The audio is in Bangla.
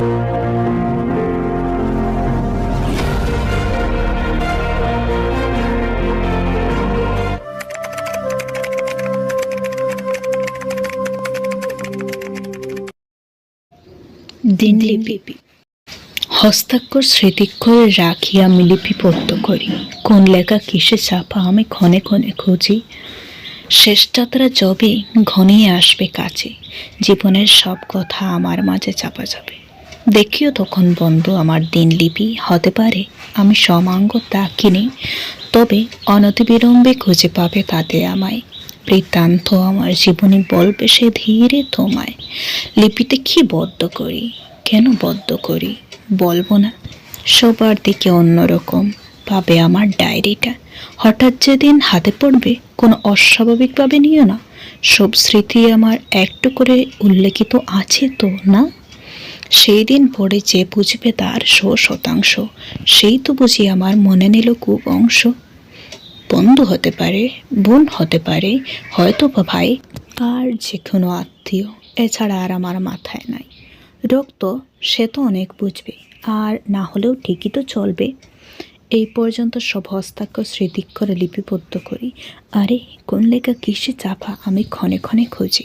দিনলিপি। হস্তাক্ষর স্মৃতিক্ষরে রাখি আমি লিপিবদ্ধ করি। কোন লেখা কিসে চাপা আমি ক্ষণে ক্ষণে খুঁজি। শেষ যাত্রা যবে ঘনিয়ে আসবে কাছে। জীবনের সব কথা আমার মাঝে চাপা যাবে। দেখিও তখন বন্ধু আমার দিনলিপি হতে পারে আমি সমাঙ্গ তাকিনি তবে অনতিবিলম্বে খুঁজে পাবে তাতে আমায়। বৃত্তান্ত আমার জীবনে বলবে সে ধীরে তোমায়। লিপিতে কি বদ্ধ করি, কেন বদ্ধ করি, বলব না। সবার দিকে অন্যরকম পাবে আমার ডায়েরিটা। হঠাৎ যেদিন হাতে পড়বে, কোনো অস্বাভাবিকভাবে নিও না। সব স্মৃতি আমার একটু করে উল্লেখিত আছে তো, না? সেই দিন পরে যে বুঝবে তার শো শতাংশ, সেই তো বুঝি আমার মনে নিল খুব অংশ। বন্ধু হতে পারে, বোন হতে পারে হয়তো বা ভাই আর যে কোনো আত্মীয়, এছাড়া আর আমার মাথায় নাই। রক্ত সে তো অনেক বুঝবে, আর না হলেও ঠিকই তো চলবে। এই পর্যন্ত সব হস্তাক্ষর স্মৃতিক্ষরে লিপিবদ্ধ করি। আরে, কোন লেখা কিসে চাপা আমি ক্ষণে ক্ষণে খুঁজি।